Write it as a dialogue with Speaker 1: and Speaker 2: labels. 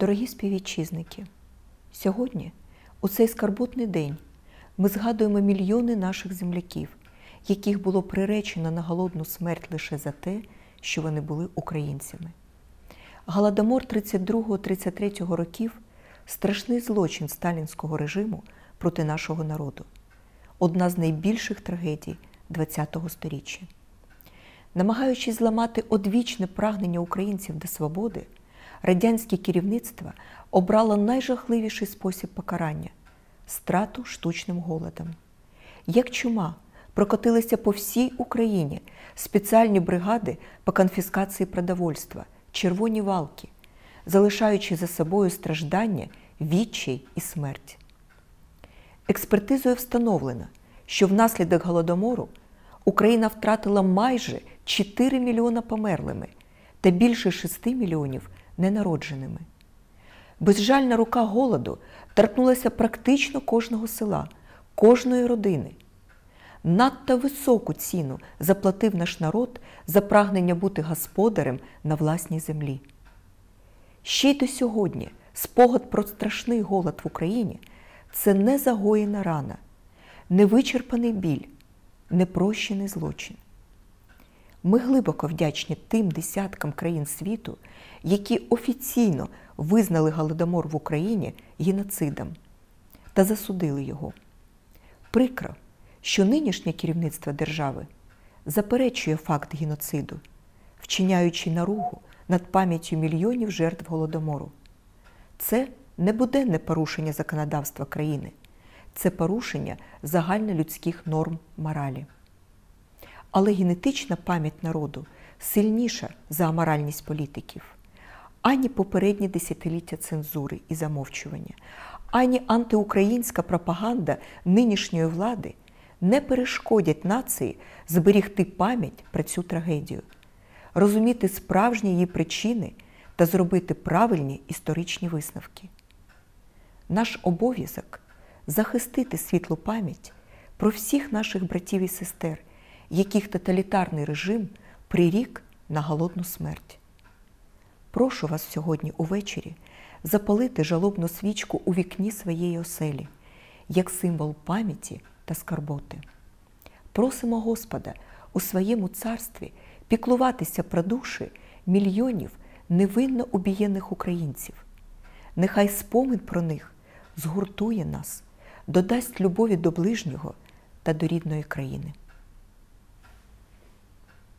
Speaker 1: Дорогі співвітчизники, сьогодні, у цей скарботний день, ми згадуємо мільйони наших земляків, яких було приречено на голодну смерть лише за те, що вони були українцями. Голодомор 32-33 років страшний злочин сталінського режиму проти нашого народу, одна з найбільших трагедій ХХ століття. Намагаючись зламати одвічне прагнення українців до свободи, радянське керівництво обрало найжахливіший спосіб покарання страту штучним голодом. Як чума прокотилися по всій Україні спеціальні бригади по конфіскації продовольства, червоні валки, залишаючи за собою страждання, відчай і смерть. Експертизою встановлено, що внаслідок голодомору Україна втратила майже 4 мільйона померлими та більше 6 мільйонів ненародженими. Безжальна рука голоду торкнулася практично кожного села, кожної родини. Надто високу ціну заплатив наш народ за прагнення бути господарем на власній землі. Ще й до сьогодні спогад про страшний голод в Україні це не загоєна рана, невичерпаний біль, непрощений злочин. Ми глибоко вдячні тим десяткам країн світу, які офіційно визнали голодомор в Україні геноцидом та засудили його. Прикро, що нинішнє керівництво держави заперечує факт геноциду, вчиняючи наругу над пам'яттю мільйонів жертв голодомору. Це не буденне порушення законодавства країни, це порушення загальнолюдських норм моралі. Але генетична пам'ять народу сильніша за аморальність політиків. Ані попередні десятиліття цензури і замовчування, ані антиукраїнська пропаганда нинішньої влади не перешкодять нації зберігти пам'ять про цю трагедію, розуміти справжні її причини та зробити правильні історичні висновки. Наш обов'язок захистити світлу пам'ять про всіх наших братів і сестер, яких тоталітарний режим прирік на голодну смерть. Прошу вас сьогодні увечері запалити жалобну свічку у вікні своєї оселі, як символ пам'яті та скарботи. Просимо Господа у своєму царстві піклуватися про душі мільйонів невинно убієнних українців. Нехай спомин про них згуртує нас, додасть любові до ближнього та до рідної країни.